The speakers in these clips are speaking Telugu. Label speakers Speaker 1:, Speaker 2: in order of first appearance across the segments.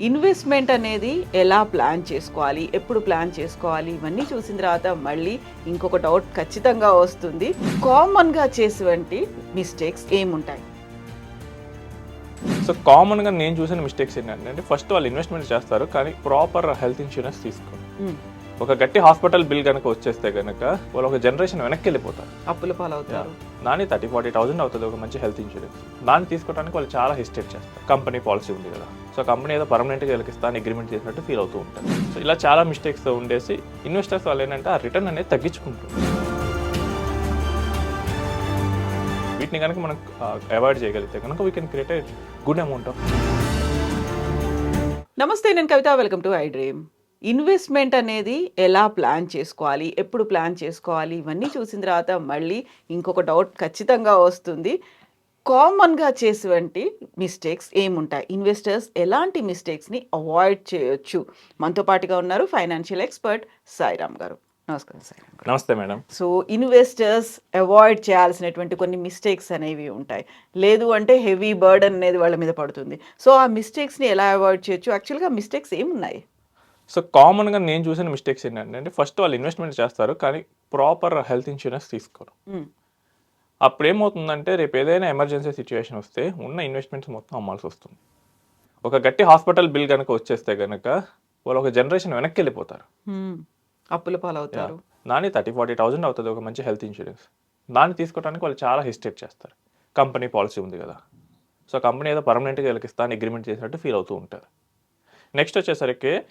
Speaker 1: ఇన్వెస్ట్మెంట్ అనేది ఎలా ప్లాన్ చేసుకోవాలి ఎప్పుడు ప్లాన్ చేసుకోవాలి ఇవన్నీ చూసిన తర్వాత మళ్ళీ ఇంకొక డౌట్ ఖచ్చితంగా వస్తుంది. కామన్గా చేసేవంటి మిస్టేక్స్ ఏముంటాయి?
Speaker 2: సో కామన్గా నేను చూసిన మిస్టేక్స్ ఏంటంటే ఫస్ట్ వాళ్ళు ఇన్వెస్ట్మెంట్ చేస్తారు కానీ ప్రాపర్ హెల్త్ ఇన్సూరెన్స్ తీసుకోరు.
Speaker 1: మ్మ్.
Speaker 2: ఒక గట్టి హాస్పిటల్ బిల్ కనుక వచ్చేస్తే కనుక వాళ్ళు ఒక జనరేషన్ వెనక్కి వెళ్ళిపోతారు.
Speaker 1: అప్పుల పాలవుతారు.
Speaker 2: దాని థర్టీ ఫార్టీ థౌసండ్ అవుతుంది ఒక మంచి హెల్త్ ఇన్సూరెన్స్ దాన్ని తీసుకోవడానికి వాళ్ళు చాలా హెసిటేట్ చేస్తారు. కంపెనీ పాలసీ ఉంది కదా. సో కంపెనీ ఏదో పర్మనెంట్గా వెళ్ళకిస్తా అని అగ్రిమెంట్ చేసినట్టు ఫీల్ అవుతూ ఉంటారు. సో ఇలా చాలా మిస్టేక్స్ ఉండేసి ఇన్వెస్టర్స్ వాళ్ళు ఏంటంటే ఆ రిటర్న్ అనేది తగ్గించుకుంటారు వీటిని కనుక మనం అవాయిడ్ చేయగలిగితే కనుక we can create good amount of
Speaker 1: నమస్తే నేను Kavitha. Welcome to iDream investment అనేది ఎలా ప్లాన్ చేసుకోవాలి ఎప్పుడు ప్లాన్ చేసుకోవాలి ఇవన్నీ చూసిన తర్వాత మళ్ళీ ఇంకొక డౌట్ ఖచ్చితంగా వస్తుంది. కామన్గా చేసేవంటి మిస్టేక్స్ ఏముంటాయి? ఇన్వెస్టర్స్ ఎలాంటి మిస్టేక్స్ని అవాయిడ్ చేయొచ్చు? మనతో పాటుగా ఉన్నారు ఫైనాన్షియల్ ఎక్స్పర్ట్ సాయిరామ్ గారు. నమస్కారం సాయిరామ్ గారు.
Speaker 2: నమస్తే మేడం.
Speaker 1: సో ఇన్వెస్టర్స్ అవాయిడ్ చేయాల్సినటువంటి కొన్ని మిస్టేక్స్ అనేవి ఉంటాయి. లేదు అంటే హెవీ బర్డన్ అనేది వాళ్ళ మీద పడుతుంది. సో ఆ మిస్టేక్స్ని ఎలా అవాయిడ్ చేయొచ్చు? యాక్చువల్గా మిస్టేక్స్ ఏమున్నాయి?
Speaker 2: సో కామన్గా నేను చూసిన మిస్టేక్స్ ఏంటంటే ఫస్ట్ వాళ్ళు ఇన్వెస్ట్మెంట్ చేస్తారు కానీ ప్రాపర్ హెల్త్ ఇన్సూరెన్స్ తీసుకోరు.
Speaker 1: మ్మ్.
Speaker 2: అప్పుడు ఏమవుతుందంటే రేపు ఏదైనా ఎమర్జెన్సీ సిచ్యువేషన్ వస్తే ఉన్న ఇన్వెస్ట్మెంట్స్ మొత్తం అమ్మాల్సి వస్తుంది. ఒక గట్టి హాస్పిటల్ బిల్ కనుక వచ్చేస్తే కనుక వాళ్ళు ఒక జనరేషన్ వెనక్కి వెళ్ళిపోతారు.
Speaker 1: మ్మ్. అప్పుల పాలవుతారు.
Speaker 2: దాని థర్టీ ఫార్టీ థౌసండ్ అవుతుంది ఒక మంచి హెల్త్ ఇన్సూరెన్స్ దాన్ని తీసుకోవడానికి వాళ్ళు చాలా హెసిటేట్ చేస్తారు. కంపెనీ పాలసీ ఉంది కదా. సో కంపెనీ ఏదో పర్మనెంట్గా వెళ్ళకిస్తా అని అగ్రిమెంట్ చేసినట్టు ఫీల్ అవుతూ ఉంటారు. నెక్స్ట్ వచ్చేసరికి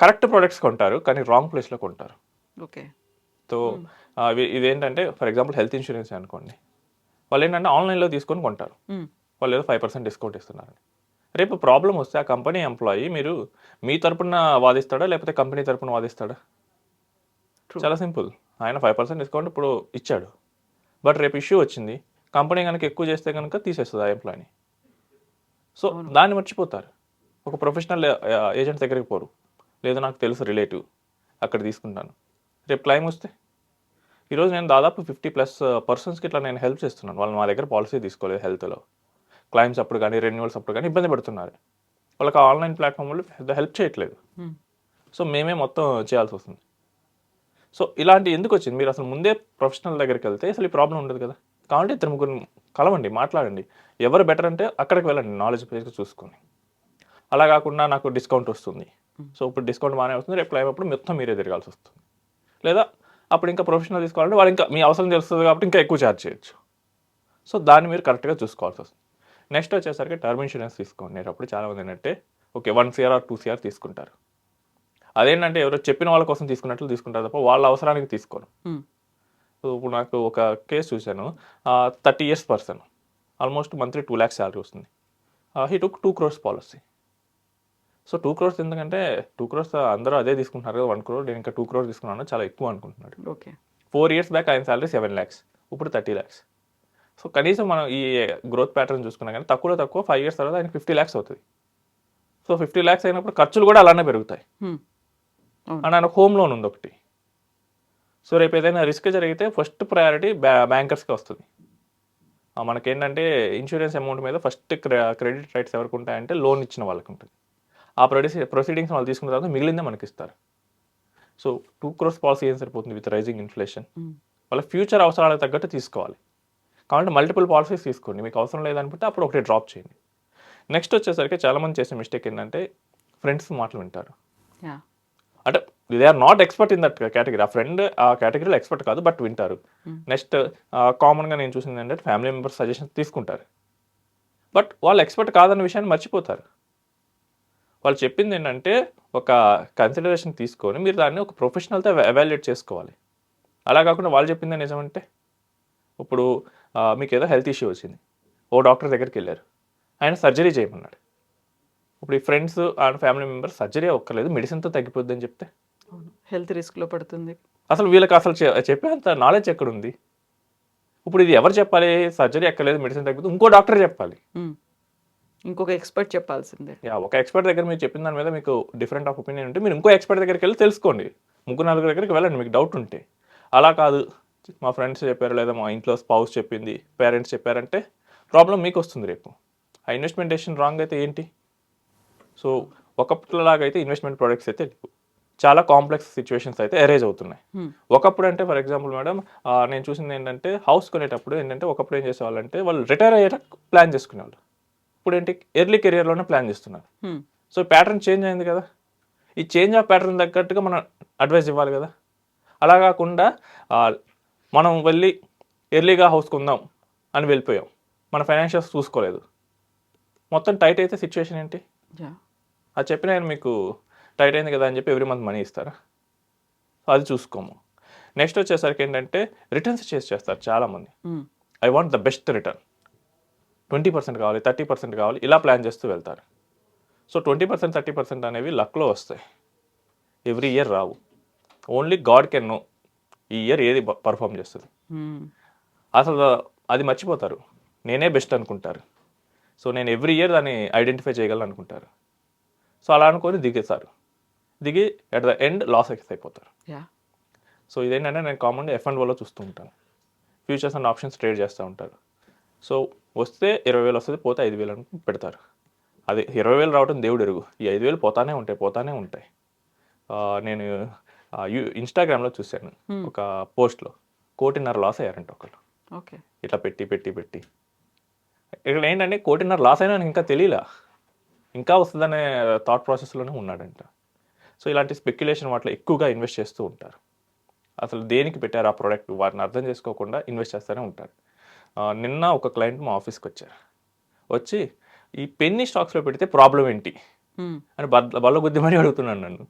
Speaker 2: కరెక్ట్ ప్రొడక్ట్స్ కొంటారు కానీ రాంగ్ ప్లేస్లో కొంటారు.
Speaker 1: ఓకే.
Speaker 2: సో ఇవి- ఇదేంటంటే ఫర్ ఎగ్జాంపుల్ హెల్త్ ఇన్సూరెన్స్ అనుకోండి. వాళ్ళు ఏంటంటే ఆన్లైన్లో తీసుకొని కొంటారు.
Speaker 1: మ్మ్.
Speaker 2: వాళ్ళు ఏదో ఫైవ్ పర్సెంట్ డిస్కౌంట్ ఇస్తున్నారు రేపు ప్రాబ్లం వస్తే ఆ కంపెనీ ఎంప్లాయీ మీరు మీ తరపున వాదిస్తాడా లేకపోతే కంపెనీ తరపున వాదిస్తాడా. చాలా సింపుల్ ఆయన ఫైవ్ పర్సెంట్ డిస్కౌంట్ ఇప్పుడు ఇచ్చాడు. బట్ రేపు ఇష్యూ వచ్చింది. కంపెనీ కనుక ఎక్కువ చేస్తే కనుక తీసేస్తుంది ఆ ఎంప్లాయీని సో దాన్ని మర్చిపోతారు. ఒక ప్రొఫెషనల్ ఏజెంట్ దగ్గరికి పోరు. లేదు నాకు తెలుసు రిలేటివ్. అక్కడ తీసుకుంటాను. రేపు క్లైమ్ వస్తే? ఈరోజు నేను దాదాపు ఫిఫ్టీ ప్లస్ పర్సన్స్కి ఇట్లా నేను హెల్ప్ చేస్తున్నాను. వాళ్ళు మా దగ్గర పాలసీ తీసుకోలేదు హెల్త్లో. క్లైమ్స్ అప్పుడు కానీ రెన్యువల్స్ అప్పుడు కానీ ఇబ్బంది పడుతున్నారు. వాళ్ళకి ఆన్లైన్ ప్లాట్ఫామ్లో పెద్ద హెల్ప్ చేయట్లేదు. సో మేమే మొత్తం చేయాల్సి వస్తుంది. సో ఇలాంటి ఎందుకు వచ్చింది? మీరు అసలు ముందే ప్రొఫెషనల్ దగ్గరికి వెళ్తే అసలు ఈ ప్రాబ్లం ఉండదు కదా? కాబట్టి ఇద్దరు ముగ్గురు కలవండి మాట్లాడండి. ఎవరు బెటర్ అంటే అక్కడికి వెళ్ళండి నాలెడ్జ్ బేస్గా చూసుకొని. అలా కాకుండా నాకు డిస్కౌంట్ వస్తుంది. సో ఇప్పుడు డిస్కౌంట్ బాగానే వస్తుంది. రేపు క్లైమ్ అప్పుడు మొత్తం మీరే తిరగాల్సి వస్తుంది. లేదా అప్పుడు ఇంకా ప్రొఫెషనల్ తీసుకోవాలంటే వాళ్ళు ఇంకా మీ అవసరం తెలుస్తుంది కాబట్టి ఇంకా ఎక్కువ ఛార్జ్ చేయొచ్చు. సో దాన్ని మీరు కరెక్ట్గా చూసుకోవాల్సి వస్తుంది. నెక్స్ట్ వచ్చేసరికి టర్మ్ ఇన్సూరెన్స్ తీసుకోండి. నేను అప్పుడు చాలా మంది ఏంటంటే okay one CR or two CR తీసుకుంటారు. అదేంటంటే ఎవరో చెప్పిన వాళ్ళ కోసం తీసుకున్నట్లు తీసుకుంటారు తప్ప వాళ్ళ అవసరానికి
Speaker 1: మ్మ్.
Speaker 2: సో ఇప్పుడు నాకు ఒక కేసు చూశాను. Thirty years person almost monthly two lakhs salary వస్తుంది. He took two crores policy so two crores ఎందుకంటే టూ క్రోర్స్ అందరూ అదే తీసుకుంటున్నారు కదా వన్ క్రోర్. నేను ఇంకా టూ క్రోర్స్ తీసుకున్నాను చాలా ఎక్కువ అనుకుంటున్నాడు.
Speaker 1: ఓకే.
Speaker 2: ఫోర్ ఇయర్స్ బ్యాక్ ఆయన శాలరీ సెవెన్ ల్యాక్స్ ఇప్పుడు థర్టీ ల్యాక్స్. సో కనీసం మనం ఈ గ్రోత్ ప్యాటర్న్ చూసుకున్నా కానీ తక్కువలో తక్కువ ఫైవ్ ఇయర్స్ తర్వాత ఆయన ఫిఫ్టీ ల్యాక్స్ అవుతుంది. సో ఫిఫ్టీ ల్యాక్స్ అయినప్పుడు ఖర్చులు కూడా అలానే పెరుగుతాయి. అండ్ ఆయన హోమ్ లోన్ ఉంది ఒకటి సో రేపు ఏదైనా రిస్క్ జరిగితే ఫస్ట్ ప్రయారిటీ బ్యా బ్యాంకర్స్కి వస్తుంది. మనకేంటంటే ఇన్సూరెన్స్ అమౌంట్ మీద ఫస్ట్ క్రెడిట్ రైట్స్ ఎవరికి ఉంటాయంటే లోన్ ఇచ్చిన వాళ్ళకి ఉంటుంది. ఆ ప్రొడీస్ ప్రొసీడింగ్స్ వాళ్ళు తీసుకున్న తర్వాత మిగిలిందే మనకి ఇస్తారు సో టూ క్రోర్స్ పాలసీ ఏం సరిపోతుంది విత్ రైజింగ్ ఇన్ఫ్లేషన్. వాళ్ళ ఫ్యూచర్ అవసరాలకు తగ్గట్టు తీసుకోవాలి. కాబట్టి మల్టిపుల్ పాలసీస్ తీసుకోండి. మీకు అవసరం లేదనుకుంటే అప్పుడు ఒకటి డ్రాప్ చేయండి. నెక్స్ట్ వచ్చేసరికి చాలామంది చేసే మిస్టేక్ ఏంటంటే ఫ్రెండ్స్ మాటలు వింటారు. అంటే they are not expert in that category ఆ ఫ్రెండ్ ఆ కేటగిరీలో ఎక్స్పర్ట్ కాదు బట్ వింటారు. నెక్స్ట్ కామన్గా నేను చూసింది ఏంటంటే ఫ్యామిలీ మెంబర్స్ సజెషన్స్ తీసుకుంటారు. బట్ వాళ్ళు ఎక్స్పర్ట్ కాదన్న విషయాన్ని మర్చిపోతారు. వాళ్ళు చెప్పింది ఏంటంటే ఒక కన్సిడరేషన్ తీసుకొని మీరు దాన్ని ఒక ప్రొఫెషనల్తో ఎవాల్యుయేట్ చేసుకోవాలి. అలా కాకుండా వాళ్ళు చెప్పిందే నిజమంటే ఇప్పుడు మీకు ఏదో హెల్త్ ఇష్యూ వచ్చింది. ఓ డాక్టర్ దగ్గరికి వెళ్ళారు. ఆయన సర్జరీ చేయమన్నాడు. ఇప్పుడు ఈ friends and family members surgery ఒక్కర్లేదు మెడిసిన్తో తగ్గిపోద్ది అని చెప్తే?
Speaker 1: హెల్త్ రిస్క్లో పడుతుంది.
Speaker 2: అసలు వీళ్ళకి అసలు చెప్పేంత నాలెడ్జ్ ఎక్కడుంది? ఇప్పుడు ఇది ఎవరు చెప్పాలి? సర్జరీ ఎక్కలేదు మెడిసిన్ తగ్గిపోతుంది ఇంకో డాక్టర్ చెప్పాలి.
Speaker 1: ఇంకొక ఎక్స్పర్ట్ చెప్పాల్సిందే.
Speaker 2: యా ఒక ఎక్స్పర్ట్ దగ్గర మీరు చెప్పిన దాని మీద మీకు డిఫరెంట్ ఆఫ్ ఒపీనియన్ ఉంటే మీరు ఇంకో ఎక్స్పర్ట్ దగ్గరికి వెళ్ళి తెలుసుకోండి. ముగ్గురు నలుగురు దగ్గరికి వెళ్ళండి మీకు డౌట్ ఉంటే. అలా కాదు. మా ఫ్రెండ్స్ చెప్పారు లేదా మా ఇంట్లో స్పౌస్ చెప్పింది పేరెంట్స్ చెప్పారంటే ప్రాబ్లం మీకు వస్తుంది రేపు. ఆ ఇన్వెస్ట్మెంట్ డెసిషన్ రాంగ్ అయితే ఏంటి? సో ఒకప్పుడులాగా అయితే ఇన్వెస్ట్మెంట్ ప్రొడక్ట్స్ అయితే లేవు. చాలా కాంప్లెక్స్ సిచ్యువేషన్స్ అయితే అరేంజ్ అవుతున్నాయి. ఒకప్పుడు అంటే ఫర్ ఎగ్జాంపుల్ మేడం నేను చూసింది ఏంటంటే హౌస్ కొనేటప్పుడు ఏంటంటే ఒకప్పుడు ఏం చేసేవాళ్ళంటే వాళ్ళు రిటైర్ అయ్యేట ప్లాన్ చేసుకునేవాళ్ళు. ఇప్పుడు ఏంటి ఎర్లీ కెరియర్లోనే ప్లాన్ చేస్తున్నారు. సో ప్యాటర్న్ చేంజ్ అయింది కదా. ఈ చేంజ్ ఆఫ్ ప్యాటర్న్ తగ్గట్టుగా మనం అడ్వైస్ ఇవ్వాలి కదా. అలా కాకుండా మనం వెళ్ళి ఎర్లీగా హౌస్ కొందాం అని వెళ్ళిపోయాం. మన ఫైనాన్షియల్స్ చూసుకోలేదు. మొత్తం టైట్ అయితే సిచ్యువేషన్ ఏంటి? అది చెప్పిన ఆయన మీకు టైట్ అయింది కదా అని చెప్పి ఎవ్రీ మంత్ మనీ ఇస్తారా? సో అది చూసుకోము. నెక్స్ట్ వచ్చేసరికి ఏంటంటే రిటర్న్స్ చేసి చేస్తారు చాలామంది. I want the best return twenty percent కావాలి థర్టీ పర్సెంట్ కావాలి ఇలా ప్లాన్ చేస్తూ వెళ్తారు. So twenty percent thirty percent అనేవి లక్లో వస్తాయి. ఎవ్రీ ఇయర్ రావు. ఓన్లీ గాడ్ కెన్ నో ఈ ఇయర్ ఏది పర్ఫామ్ చేస్తుంది.
Speaker 1: హ్మ్.
Speaker 2: అసలు అది మర్చిపోతారు. నేనే బెస్ట్ అనుకుంటారు. సో నేను ఎవ్రీ ఇయర్ దాన్ని ఐడెంటిఫై చేయగలను అనుకుంటారు. సో అలా అనుకొని దిగేస్తారు దిగి అట్ ద ఎండ్ లాస్ ఎక్స్ అయిపోతారు సో ఇదేంటంటే నేను కామన్గా ఎఫ్ అండ్ ఓలో చూస్తూ ఉంటాను. ఫ్యూచర్స్ అండ్ ఆప్షన్స్ ట్రేడ్ చేస్తూ ఉంటారు. సో వస్తే ఇరవై వేలు వస్తుంది పోతే ఐదు వేలు అనుకుని పెడతారు. అది ఇరవై వేలు రావడం దేవుడు ఎరుగు. ఈ ఐదు వేలు పోతానే ఉంటాయి పోతానే ఉంటాయి. నేను యూ ఇన్స్టాగ్రామ్లో చూశాను. ఒక పోస్ట్లో కోటిన్నర లాస్ అయ్యారంట ఒకళ్ళు.
Speaker 1: ఓకే.
Speaker 2: ఇట్లా పెట్టి పెట్టి పెట్టి. ఇక్కడ ఏంటంటే కోటిన్నర లాస్ అయినా ఇంకా తెలియలా. ఇంకా వస్తుందనే థాట్ ప్రాసెస్లోనే ఉన్నాడంట. సో ఇలాంటి స్పెక్యులేషన్ వాటిలో ఎక్కువగా ఇన్వెస్ట్ చేస్తూ ఉంటారు. అసలు దేనికి పెట్టారు ఆ ప్రోడక్ట్ వాటిని అర్థం చేసుకోకుండా ఇన్వెస్ట్ చేస్తూనే ఉంటారు. నిన్న ఒక క్లయింట్ మా ఆఫీస్కి వచ్చారు. వచ్చి ఈ పెన్ని స్టాక్స్లో పెడితే ప్రాబ్లం ఏంటి. అని బల్ల బల్ల బుద్ధి మరీ అడుగుతున్నాను నన్ను.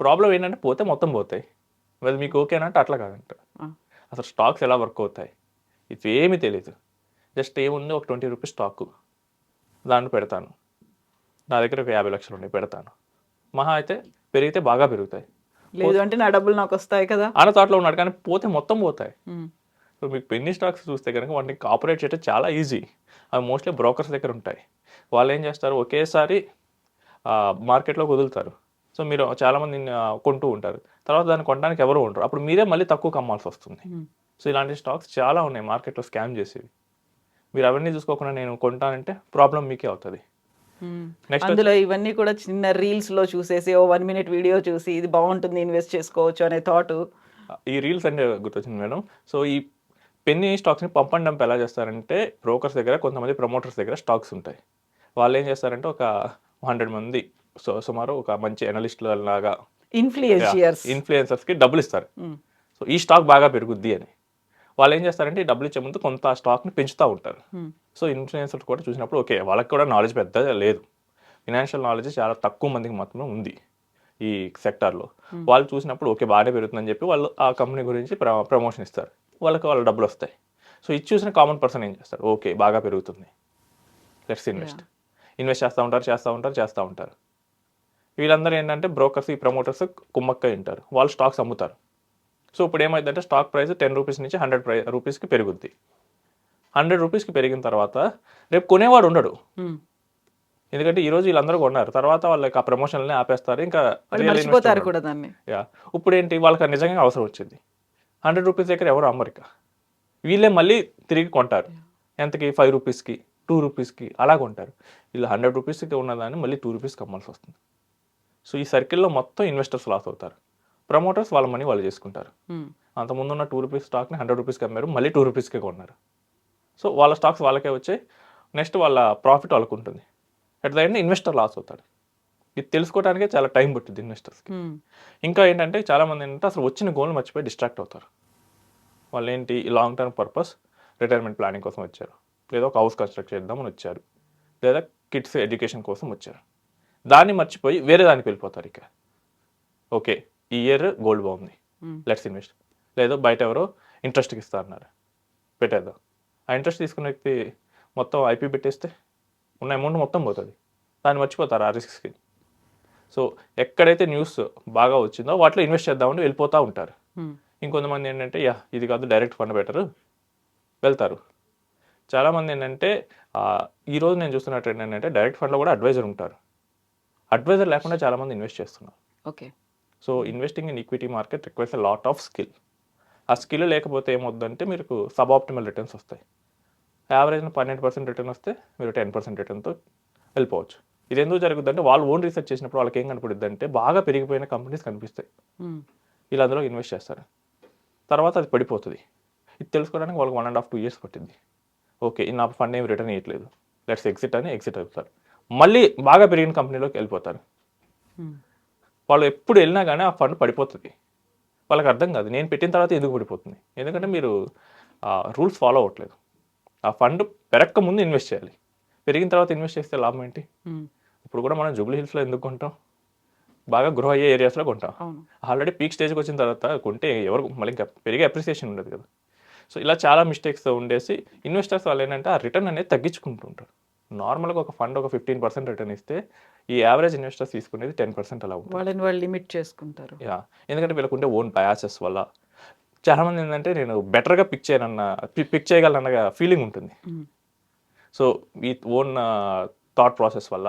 Speaker 2: ప్రాబ్లం ఏంటంటే పోతే మొత్తం పోతాయి. అది మీకు ఓకేనా అంటే అట్లా కాదంట. అసలు స్టాక్స్ ఎలా వర్క్ అవుతాయి? ఇది ఏమీ తెలియదు జస్ట్ ఏముంది? ఒక ట్వంటీ రూపీస్ స్టాక్ దాన్ని పెడతాను. నా దగ్గర ఒక యాభై లక్షలు ఉన్నాయి పెడతాను. మహా అయితే పెరిగితే బాగా పెరుగుతాయి.
Speaker 1: లేదు అంటే నా డబ్బులు నాకు వస్తాయి కదా.
Speaker 2: అన్న థాట్లో ఉన్నాడు. కానీ పోతే మొత్తం పోతాయి. సో మీకు పెన్ని స్టాక్స్ చూస్తే కనుక వాటిని ఆపరేట్ చేయడం చాలా ఈజీ అవి మోస్ట్లీ బ్రోకర్స్ దగ్గర ఉంటాయి. వాళ్ళు ఏం చేస్తారు? ఒకేసారి మార్కెట్లోకి వదులుతారు. సో మీరు చాలామంది కొంటూ ఉంటారు. తర్వాత దాన్ని కొనడానికి ఎవరు ఉండరు. అప్పుడు మీరే మళ్ళీ తక్కువ కమ్మాల్సి వస్తుంది. సో ఇలాంటి స్టాక్స్ చాలా ఉన్నాయి మార్కెట్లో స్కామ్ చేసేవి. మీరు అవన్నీ చూసుకోకుండా నేను కొంటానంటే ప్రాబ్లం మీకే అవుతుంది. నెక్స్ట్
Speaker 1: అందులో ఇవన్నీ కూడా చిన్న రీల్స్లో చూసేసి ఓ వన్ మినిట్ వీడియో చూసి ఇది బాగుంటుంది ఇన్వెస్ట్ చేసుకోవచ్చు అనే థాట్
Speaker 2: ఈ రీల్స్ అంటే గుర్తొచ్చింది మేడం. సో ఈ పెన్నీ స్టాక్స్ని పంప్ అండ్ డంప్ ఎలా చేస్తారంటే బ్రోకర్స్ దగ్గర కొంతమంది ప్రమోటర్స్ దగ్గర స్టాక్స్ ఉంటాయి. వాళ్ళు ఏం చేస్తారంటే ఒక హండ్రెడ్ మంది సో సుమారు ఒక మంచి అనలిస్టుల లాగా
Speaker 1: ఇన్ఫ్లుయెన్షియర్స్
Speaker 2: ఇన్ఫ్లుయెన్సర్స్కి డబ్బులు ఇస్తారు. సో ఈ స్టాక్ బాగా పెరుగుద్ది అని. వాళ్ళు ఏం చేస్తారంటే ఈ డబ్బులు ఇచ్చే ముందు కొంత ఆ స్టాక్ని పెంచుతూ ఉంటారు. సో ఇన్ఫ్లుయెన్సర్స్ కూడా చూసినప్పుడు ఓకే వాళ్ళకి కూడా నాలెడ్జ్ పెద్ద లేదు. ఫినాన్షియల్ నాలెడ్జ్ చాలా తక్కువ మందికి మాత్రమే ఉంది ఈ సెక్టార్లో. వాళ్ళు చూసినప్పుడు ఓకే బాగానే పెరుగుతుందని చెప్పి వాళ్ళు ఆ కంపెనీ గురించి ప్ర- ప్రమోషన్ ఇస్తారు. వాళ్ళకి వాళ్ళ డబ్బులు వస్తాయి. సో ఇది చూసిన కామన్ పర్సన్ ఏం చేస్తారు? ఓకే బాగా పెరుగుతుంది. లెట్స్ ఇన్వెస్ట్ ఇన్వెస్ట్ చేస్తూ ఉంటారు చేస్తూ ఉంటారు చేస్తూ ఉంటారు. వీళ్ళందరూ ఏంటంటే బ్రోకర్స్ ఈ ప్రమోటర్స్ కుమ్మక్క ఉంటారు. వాళ్ళు స్టాక్స్ అమ్ముతారు. సో ఇప్పుడు ఏమైందంటే స్టాక్ ప్రైస్ టెన్ రూపీస్ నుంచి హండ్రెడ్ ప్రై రూపీస్కి పెరుగుద్ది. హండ్రెడ్ రూపీస్కి పెరిగిన తర్వాత రేపు కొనేవాడు ఉండడు. ఎందుకంటే ఈ రోజు వీళ్ళందరూ కొన్నారు. తర్వాత వాళ్ళకి ఆ ప్రమోషన్లని ఆపేస్తారు. ఇంకా ఇప్పుడు ఏంటి వాళ్ళకి నిజంగా అవసరం వచ్చింది. హండ్రెడ్ రూపీస్ దగ్గర ఎవరు అమ్మరిక వీళ్ళే మళ్ళీ తిరిగి కొంటారు. ఎంతకి? ఫైవ్ రూపీస్కి టూ రూపీస్కి అలా కొంటారు. వీళ్ళు హండ్రెడ్ రూపీస్కి ఉన్నదాన్ని మళ్ళీ టూ రూపీస్కి అమ్మాల్సి వస్తుంది. సో ఈ సర్కిల్లో మొత్తం ఇన్వెస్టర్స్ లాస్ అవుతారు. ప్రమోటర్స్ వాళ్ళ మనీ వాళ్ళు చేసుకుంటారు.
Speaker 1: Hmm.
Speaker 2: అంతకుముందు ఉన్న టూ రూపీస్ స్టాక్ని హండ్రెడ్ రూపీస్కి అమ్మారు మళ్ళీ టూ రూపీస్కే కొన్నారు. సో వాళ్ళ స్టాక్స్ వాళ్ళకే వచ్చాయి నెక్స్ట్ వాళ్ళ ప్రాఫిట్ వాళ్ళకు ఉంటుంది at the end investor loss అవుతాడు. ఇది తెలుసుకోవడానికే చాలా టైం పట్టుద్ది ఇన్వెస్టర్స్కి. ఇంకా ఏంటంటే చాలామంది ఏంటంటే అసలు వచ్చిన గోల్ మర్చిపోయి డిస్ట్రాక్ట్ అవుతారు. వాళ్ళు ఏంటి long term purpose retirement planning కోసం వచ్చారు. లేదా ఒక హౌస్ కన్స్ట్రక్ట్ చేద్దామని వచ్చారు. లేదా కిడ్స్ ఎడ్యుకేషన్ కోసం వచ్చారు. దాన్ని మర్చిపోయి వేరే దానికి వెళ్ళిపోతారు ఇక. ఓకే ఈ ఇయర్ గోల్డ్ బాగుంది. లెట్స్ ఇన్వెస్ట్ లేదా బయట ఎవరో ఇంట్రెస్ట్కి ఇస్తా అన్నారు పెట్టేద్దాం. ఆ ఇంట్రెస్ట్ తీసుకున్న వ్యక్తి మొత్తం ఐపీ పెట్టేస్తే ఉన్న అమౌంట్ మొత్తం పోతుంది. దాన్ని మర్చిపోతారు ఆ రిస్క్స్కి సో ఎక్కడైతే న్యూస్ బాగా వచ్చిందో వాటిలో ఇన్వెస్ట్ చేద్దామని వెళ్ళిపోతూ ఉంటారు.
Speaker 1: Hmm.
Speaker 2: ఇంకొంతమంది ఏంటంటే యా ఇది కాదు డైరెక్ట్ ఫండ్ బెటర్. వెళ్తారు. చాలామంది ఏంటంటే ఆ, ఈ రోజు నేను చూస్తున్న ట్రెండ్ ఏంటంటే డైరెక్ట్ ఫండ్లో కూడా అడ్వైజర్ ఉంటారు. అడ్వైజర్ లేకుండా చాలామంది ఇన్వెస్ట్ చేస్తున్నారు.
Speaker 1: Okay.
Speaker 2: So investing in equity market requires lot of skill. ఆ స్కిల్ లేకపోతే ఏమవుద్దంటే మీకు సబ్ ఆప్టిమల్ రిటర్న్స్ వస్తాయి. యావరేజ్ పన్నెండు పర్సెంట్ రిటర్న్ వస్తే మీరు టెన్ పర్సెంట్ రిటర్న్తో వెళ్ళిపోవచ్చు. ఇది ఎందుకు జరుగుద్ది అంటే వాళ్ళు ఓన్ రీసెర్చ్ చేసినప్పుడు వాళ్ళకి ఏం కనపడుద్ది అంటే బాగా పెరిగిపోయిన కంపెనీస్ కనిపిస్తాయి. వీళ్ళు అందులో ఇన్వెస్ట్ చేస్తారు. తర్వాత అది పడిపోతుంది. ఇది తెలుసుకోవడానికి వాళ్ళకి one and half two years పట్టింది. ఓకే నా ఫండ్ ఏమి రిటర్న్ ఇవ్వట్లేదు లెట్స్ ఎగ్జిట్ అని ఎగ్జిట్ అవుతారు మళ్ళీ బాగా పెరిగిన కంపెనీలోకి వెళ్ళిపోతారు. వాళ్ళు ఎప్పుడు వెళ్ళినా కానీ ఆ ఫండ్ పడిపోతుంది. వాళ్ళకి అర్థం కాదు. నేను పెట్టిన తర్వాత ఎందుకు పడిపోతుంది? ఎందుకంటే మీరు రూల్స్ ఫాలో అవ్వట్లేదు. ఆ ఫండ్ పెరక్క ముందు ఇన్వెస్ట్ చేయాలి. పెరిగిన తర్వాత ఇన్వెస్ట్ చేస్తే లాభం ఏంటి? ఇప్పుడు కూడా మనం జూబ్లీ హిల్స్లో ఎందుకు కొంటాం? బాగా గ్రో అయ్యే ఏరియాస్లో కొంటాం. ఆల్రెడీ పీక్ స్టేజ్కి వచ్చిన తర్వాత కొంటే ఎవరు మళ్ళీ ఇంకా పెరిగే అప్రిసియేషన్ ఉండదు కదా. సో ఇలా చాలా మిస్టేక్స్ ఉండేసి ఇన్వెస్టర్స్ వాళ్ళు ఏంటంటే ఆ రిటర్న్ అనేది తగ్గించుకుంటుంటారు నార్మల్గా ఒక ఫండ్ ఒక ఫిఫ్టీన్ పర్సెంట్ రిటర్న్ ఇస్తే ఈ యావరేజ్ ఇన్వెస్టర్స్ తీసుకునేది టెన్ పర్సెంట్ అలా ఉంటుంది.
Speaker 1: వాళ్ళని వాళ్ళు లిమిట్ చేసుకుంటారు.
Speaker 2: యా. ఎందుకంటే వీళ్ళకుంటే ఓన్ బయాసెస్ వల్ల చాలా మంది ఏంటంటే నేను బెటర్గా పిక్ చేయనన్న పిక్ చేయగలనన్న ఫీలింగ్ ఉంటుంది. సో ఈ ఓన్ థాట్ ప్రాసెస్ వల్ల.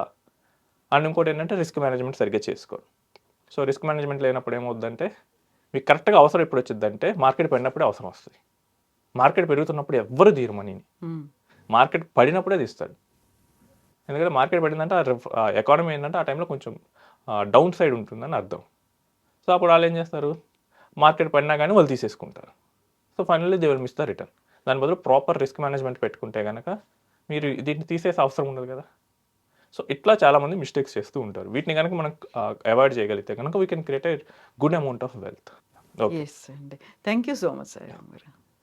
Speaker 2: అండ్ ఇంకోటి ఏంటంటే రిస్క్ మేనేజ్మెంట్ సరిగ్గా చేసుకోరు. సో రిస్క్ మేనేజ్మెంట్ లేనప్పుడు ఏమవుద్దంటే మీకు కరెక్ట్గా అవసరం ఎప్పుడు వచ్చిందంటే మార్కెట్ పడినప్పుడే అవసరం వస్తుంది. మార్కెట్ పెరుగుతున్నప్పుడు ఎవ్వరు తీరు మనీని మార్కెట్ పడినప్పుడే తీస్తాడు ఎందుకంటే మార్కెట్ పడిందంటే ఆ ఎకానమీ ఏంటంటే ఆ టైంలో కొంచెం డౌన్ సైడ్ ఉంటుందని అర్థం. సో అప్పుడు వాళ్ళు ఏం చేస్తారు? మార్కెట్ పడినా కానీ వాళ్ళు తీసేసుకుంటారు. So finally they will miss the return. దాని బదులు ప్రాపర్ రిస్క్ మేనేజ్మెంట్ పెట్టుకుంటే కనుక మీరు దీన్ని తీసేసే అవసరం ఉండదు కదా సో ఇట్లా చాలామంది మిస్టేక్స్ చేస్తూ ఉంటారు వీటిని కనుక మనం అవాయిడ్ చేయగలిగితే కనుక we can create a good amount of wealth
Speaker 1: thank you so much sir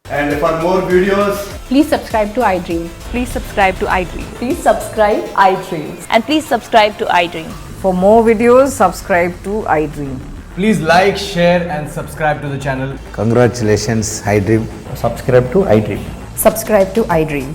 Speaker 3: And for more videos,
Speaker 4: Please subscribe to iDream.
Speaker 5: Please subscribe to iDream.
Speaker 6: Please subscribe iDream.
Speaker 5: And please subscribe to iDream.
Speaker 6: For more videos, subscribe to iDream.
Speaker 3: please like, share, and subscribe to the channel.
Speaker 7: Congratulations, iDream.
Speaker 8: subscribe to iDream.
Speaker 6: Subscribe to iDream.